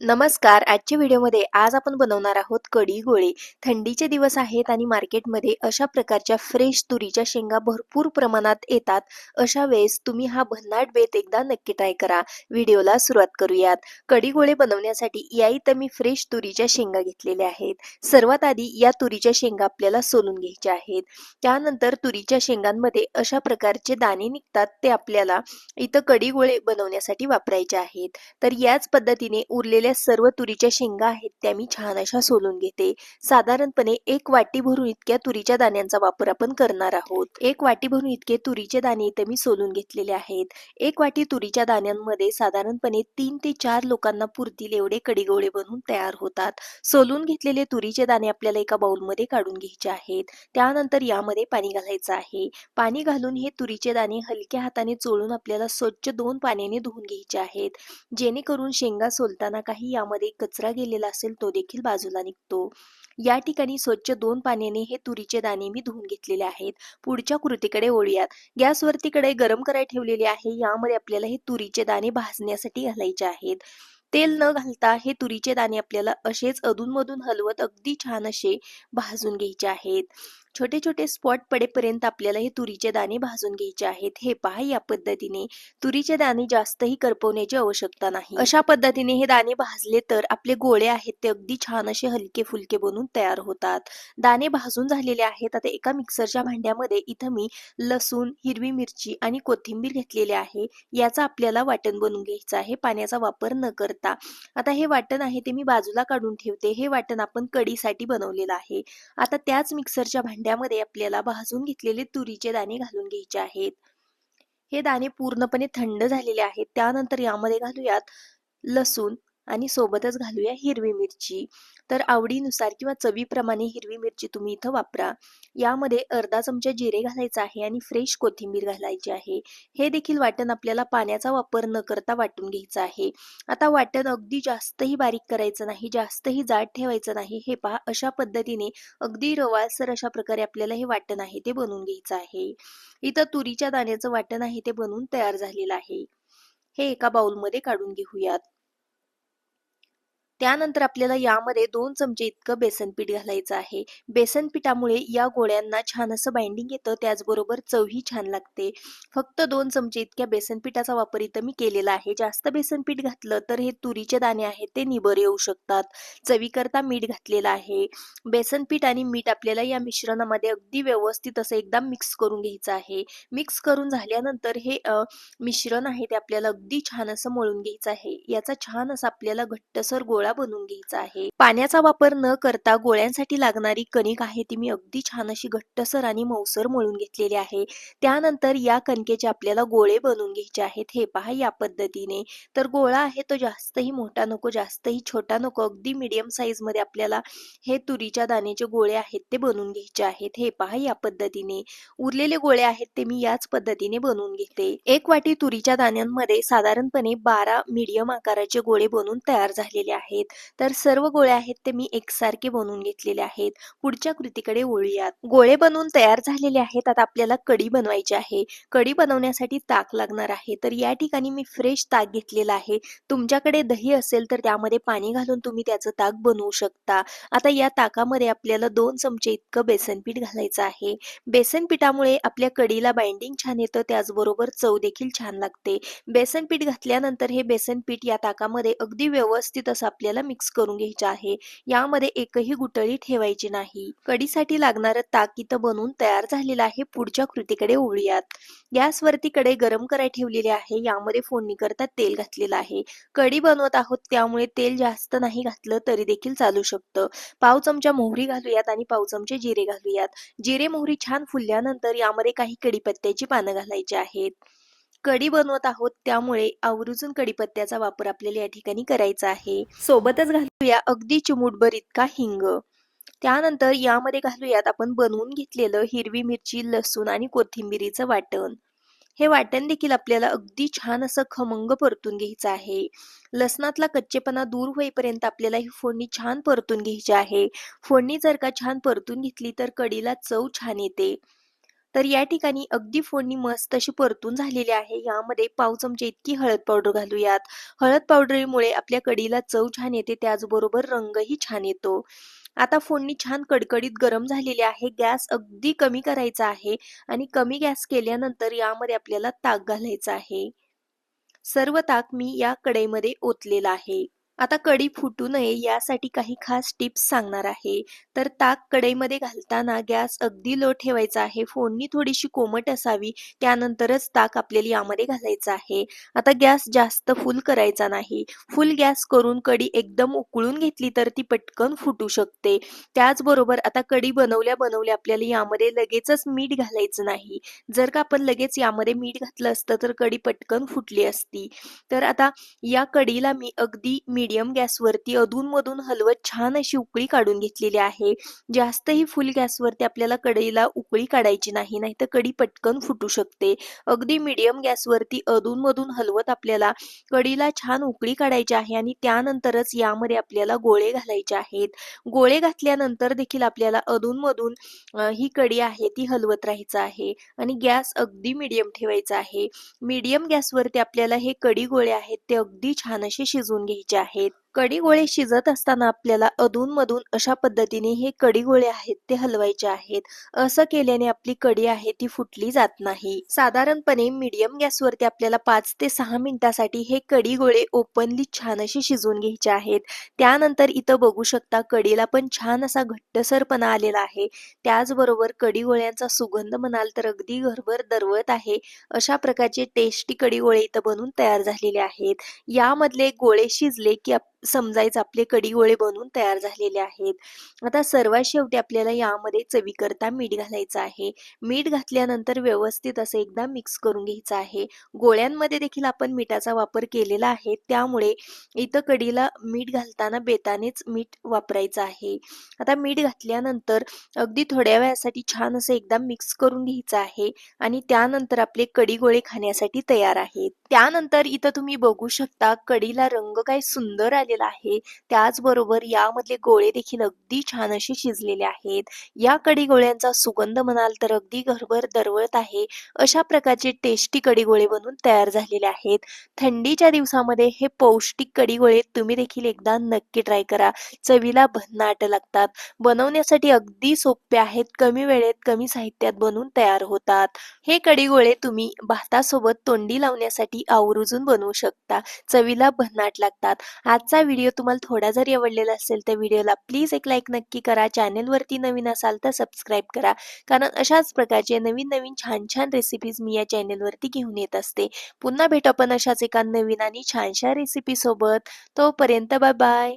नमस्कार. आजच्या व्हिडिओमध्ये आज आपण बनवणार आहोत कडी गोळे. थंडीचे दिवस आहेत आणि मार्केटमध्ये अशा प्रकारच्या फ्रेश तुरीच्या शेंगा भरपूर प्रमाणात येतात. अशा वेळेस तुम्ही हा भन्नाट बेत एकदा नक्की ट्राय करा. व्हिडिओला सुरुवात करूयात. कडी गोळे बनवण्यासाठी या इथं मी फ्रेश तुरीच्या शेंगा घेतलेल्या आहेत. सर्वात आधी या तुरीच्या शेंगा आपल्याला सोलून घ्यायच्या आहेत. त्यानंतर तुरीच्या शेंगांमध्ये अशा प्रकारचे दाणे निघतात ते आपल्याला इथं कडी गोळे बनवण्यासाठी वापरायचे आहेत. तर याच पद्धतीने उरलेले उरलेल्या सर्व तुरीच्या शेंगा आहेत त्या मी छान अशा सोलून घेते. साधारणपणे एक वाटी भरून इतक्या तुरीच्या दाण्यांचा वापर आपण करणार आहोत. एक वाटी भरून इतके तुरीचे दाणे इथे मी सोलून घेतलेले आहेत. एक वाटी तुरीच्या दाण्यांमध्ये साधारणपणे तीन ते चार लोकांना पुरतील एवढे कडीगोळे बनवून तयार होतात. सोलून घेतलेले तुरीचे दाणे आपल्याला एका बाउलमध्ये काढून घ्यायचे आहेत. त्यानंतर यामध्ये पाणी घालायचं आहे. पाणी घालून हे तुरीचे दाणे हलक्या हाताने चोळून आपल्याला स्वच्छ दोन पाण्याने धुवून घ्यायचे आहेत. जेणेकरून शेंगा सोलताना काही यामध्ये कचरा गेलेला असेल तो देखील बाजूला निघतो. या ठिकाणी स्वच्छ दोन पाण्याने हे तुरीचे दाणे मी धुवून घेतलेले आहेत. पुढच्या कृतीकडे ओळूयात गॅसवरती कडे गरम करायला ठेवलेले आहे. यामध्ये आपल्याला हे तुरीचे दाणे भाजण्यासाठी घालायचे आहेत. तेल न घालता हे तुरीचे दाणे आपल्याला असेच अधूनमधून हलवत अगदी छान असे भाजून घ्यायचे आहेत. छोटे छोटे स्पॉट पडेपर्यंत आपल्याला हे तुरीचे दाणे भाजून घ्यायचे आहेत. हे पहा या पद्धतीने तुरीचे दाणे जास्तही करपवण्याची आवश्यकता नाही. अशा पद्धतीने हे दाणे भाजले तर आपले गोळे आहेत ते अगदी छान असे हलके फुलके बनून तयार होतात. दाणे भाजून झालेले आहेत. आता एका मिक्सरच्या भांड्यामध्ये इथं मी लसूण हिरवी मिरची आणि कोथिंबीर घेतलेले आहे. याचा आपल्याला वाटण बनवून घ्यायचं आहे. पाण्याचा वापर न करता. आता हे वाटण आहे ते मी बाजूला काढून ठेवते. हे वाटण आपण कडीसाठी बनवलेलं आहे. आता त्याच मिक्सरच्या भांड्या भांड्यामध्ये आपल्याला भाजून घेतलेले तुरीचे दाणे घालून घ्यायचे आहेत. हे दाणे पूर्णपणे थंड झालेले आहेत. त्यानंतर यामध्ये घालूयात लसूण. आणि सोबतच घालूया हिरवी मिरची. तर आवडीनुसार किंवा चवीप्रमाणे हिरवी मिरची तुम्ही इथं वापरा. यामध्ये अर्धा चमचा जिरे घालायचा आहे आणि फ्रेश कोथिंबीर घालायची आहे. हे देखील वाटण आपल्याला पाण्याचा वापर न करता वाटून घ्यायचं आहे. आता वाटण अगदी जास्तही बारीक करायचं नाही जास्तही जाड ठेवायचं नाही. हे पहा अशा पद्धतीने अगदी रवाळसर अशा प्रकारे आपल्याला हे वाटण आहे ते बनवून घ्यायचं आहे. इथं तुरीच्या दाण्याचं वाटण आहे ते बनवून तयार झालेलं आहे. हे एका बाउलमध्ये काढून घेऊयात. त्यानंतर आपल्याला यामध्ये दोन चमचे इतकं बेसन पीठ घालायचं आहे. बेसन पिठामुळे या गोळ्यांना छान असं बाइंडिंग येतं त्याचबरोबर चवही छान लागते. फक्त दोन चमचे इतक्या बेसन पिठाचा वापर इथं मी केलेला आहे. जास्त बेसन पीठ घातलं तर हे तुरीचे दाणे आहेत ते निबर येऊ शकतात. चवीकरता मीठ घातलेलं आहे. बेसन पीठ आणि मीठ आपल्याला या मिश्रणामध्ये अगदी व्यवस्थित असं एकदा मिक्स करून घ्यायचं आहे. मिक्स करून झाल्यानंतर हे मिश्रण आहे ते आपल्याला अगदी छान असं मळून घ्यायचं आहे. याचा छान असा आपल्याला घट्टसर गोळा गोळा बनवून घ्यायचा आहे. पाण्याचा वापर न करता गोळ्यांसाठी लागणारी कणिक आहे ती मी अगदी छान अशी घट्टसर आणि मौसर मळून घेतलेली आहे. त्यानंतर या कणकेचे आपल्याला गोळे बनवून घ्यायचे आहेत. हे पहा या पद्धतीने. तर गोळा आहे तो जास्तही मोठा नको जास्तही छोटा नको. अगदी मिडियम साईजमध्ये आपल्याला हे तुरीच्या दाण्याचे गोळे आहेत ते बनवून घ्यायचे आहेत. हे पहा या पद्धतीने. उरलेले गोळे आहेत ते मी याच पद्धतीने बनवून घेते. एक वाटी तुरीच्या दाण्यांमध्ये साधारणपणे बारा मीडियम आकाराचे गोळे बनवून तयार झालेले आहेत. आहेत. तर सर्व गोळे आहेत ते मी एकसारखे बनवून घेतलेले आहेत. पुढच्या कृतीकडे वळूयात. गोळे बनवून तयार झालेले आहेत. आता आपल्याला कढी बनवायची आहे. कढी बनवण्यासाठी ताक लागणार आहे. तर या ठिकाणी मी फ्रेश ताक घेतलेला आहे. तुमच्याकडे दही असेल तर त्यामध्ये पाणी घालून तुम्ही त्याचं ताक बनवू शकता. आता या ताकामध्ये आपल्याला दोन चमचे इतकं बेसन पीठ घालायचं आहे. बेसन पिठामुळे आपल्या कढीला बाइंडिंग छान येतं. त्याचबरोबर चव देखील छान लागते. बेसन पीठ घातल्यानंतर हे बेसन पीठ या ताकामध्ये अगदी व्यवस्थित असं आपल्याला मिक्स करून घ्यायच्या आहे. यामध्ये एकही गुटळी ठेवायची नाही. कडीसाठी लागणारं ताक इथं बनवून तयार झालेलं आहे. पुढच्या कृतीकडे ओळूयात गॅसवरती कडे गरम करायला ठेवलेले आहे. यामध्ये फोडणी करता तेल घातलेलं आहे. कढी बनवत आहोत त्यामुळे तेल जास्त नाही घातलं तरी देखील चालू शकतं. पाव चमचा मोहरी घालूयात आणि पाव चमचे जिरे घालूयात. जिरे मोहरी छान फुलल्यानंतर यामध्ये काही कडीपत्त्याची पानं घालायची आहेत. कढी बनवत आहोत त्यामुळे आवर्जून कढीपत्त्याचा वापर आपल्याला या ठिकाणी करायचा आहे. सोबतच घालूया अगदी चिमूटभर इतका हिंग. त्यानंतर यामध्ये घालूयात आपण बनवून घेतलेलं हिरवी मिरची लसूण आणि कोथिंबिरीचं वाटण. हे वाटण देखील आपल्याला अगदी छान असं खमंग परतून घ्यायचं आहे. लसणातला कच्चेपणा दूर होईपर्यंत आपल्याला ही फोडणी छान परतून घ्यायची आहे. फोडणी जर का छान परतून घेतली तर कढीला चव छान येते. तर या ठिकाणी अगदी फोडणी मस्त अशी परतून झालेली आहे. यामध्ये पाव चमचे इतकी हळद पावडर घालूयात. हळद पावडरीमुळे आपल्या कढीला चव छान येते त्याचबरोबर रंगही छान येतो. आता फोडणी छान कडकडीत गरम झालेली आहे. गॅस अगदी कमी करायचा आहे आणि कमी गॅस केल्यानंतर यामध्ये आपल्याला ताक घालायचं आहे. सर्व ताक मी या कढईमध्ये ओतलेला आहे. आता कढी फुटू नये यासाठी काही खास टिप्स सांगणार आहे. तर ताक कढईमध्ये घालताना गॅस अगदी लो ठेवायचा आहे. फोडणी थोडीशी कोमट असावी. त्यानंतरच ताक आपल्याला यामध्ये घालायचं आहे. आता गॅस जास्त फुल करायचा नाही. फुल गॅस करून कढी एकदम उकळून घेतली तर ती पटकन फुटू शकते. त्याचबरोबर आता कढी बनवल्या बनवल्या आपल्याला यामध्ये लगेचच मीठ घालायचं नाही. जर का आपण लगेच यामध्ये मीठ घातलं असतं तर कढी पटकन फुटली असती. तर आता या कढीला मी अगदी मीडियम गॅसवरती अधूनमधून हलवत छान अशी उकळी काढून घेतलेली आहे. जास्तही फुल गॅसवरती आपल्याला कढईला उकळी काढायची नाही नाहीतर कढी पटकन फुटू शकते. अगदी मीडियम गॅसवरती अधूनमधून हलवत आपल्याला कढीला छान उकळी काढायची आहे आणि त्यानंतरच यामध्ये आपल्याला गोळे घालायचे आहेत. गोळे घातल्यानंतर देखील आपल्याला अधूनमधून ही कढी आहे ती हलवत राहायचं आहे आणि गॅस अगदी मीडियम ठेवायचा आहे. मीडियम गॅसवरती आपल्याला हे कढी गोळे आहेत ते अगदी छान असे शिजवून घ्यायचे आहेत. कडी गोळे शिजत असताना आपल्याला अधूनमधून अशा पद्धतीने हे कडी गोळे आहेत ते हलवायचे आहेत. असं केल्याने आपली कडी आहे ती फुटली जात नाही. साधारणपणे मीडियम गॅसवरती आपल्याला पाच ते सहा मिनिटासाठी हे कडी गोळे ओपनली छान असे शिजवून घ्यायचे आहेत. त्यानंतर इथं बघू शकता कडीला पण छान असा घट्टसरपणा आलेला आहे. त्याचबरोबर कडी गोळ्यांचा सुगंध म्हणाल तर अगदी घरभर दरवत आहे. अशा प्रकारचे टेस्टी कडी गोळे इथं बनवून तयार झालेले आहेत. यामधले गोळे शिजले की समजायचं आपले कडी गोळे बनवून तयार झालेले आहेत. आता सर्वात शेवटी आपल्याला यामध्ये चवीकरता मीठ घालायचं आहे. मीठ घातल्यानंतर व्यवस्थित असं एकदा मिक्स करून घ्यायचं आहे. गोळ्यांमध्ये देखील आपण मिठाचा वापर केलेला आहे. त्यामुळे इथं कडीला मीठ घालताना बेतानेच मीठ वापरायचं आहे. आता मीठ घातल्यानंतर अगदी थोड्या वेळासाठी छान असं एकदा मिक्स करून घ्यायचं आहे आणि त्यानंतर आपले कडी गोळे खाण्यासाठी तयार आहेत. त्यानंतर इथं तुम्ही बघू शकता कडीला रंग काय सुंदर आले आलेला आहे. त्याचबरोबर यामधले गोळे देखील अगदी छान असे शिजलेले आहेत. या कडी गोळ्यांचा सुगंध म्हणाल तर अगदी घरभर दरवळत आहे. अशा प्रकारचे टेस्टी कडी गोळे बनून तयार झालेले आहेत. थंडीच्या दिवसामध्ये हे पौष्टिक कडी गोळे तुम्ही देखील एकदा नक्की ट्राय करा. चवीला भन्नाट लागतात. बनवण्यासाठी अगदी सोपे आहेत. कमी वेळेत कमी साहित्यात बनवून तयार होतात. हे कडी गोळे तुम्ही भातासोबत तोंडी लावण्यासाठी आवर्जून बनवू शकता. चवीला भन्नाट लागतात. आजचा व्हिडिओ तुम्हाला थोडा जरी आवडलेला असेल तर व्हिडिओला प्लीज एक लाईक नक्की करा. चॅनेलवरती नवीन असाल तर सबस्क्राईब करा. कारण अशाच प्रकारचे नवीन नवीन छान छान रेसिपीज मी या चॅनेलवरती घेऊन येत असते. पुन्हा भेटू आपण अशाच एका नवीन आणि छानशा रेसिपी सोबत. तोपर्यंत बाय बाय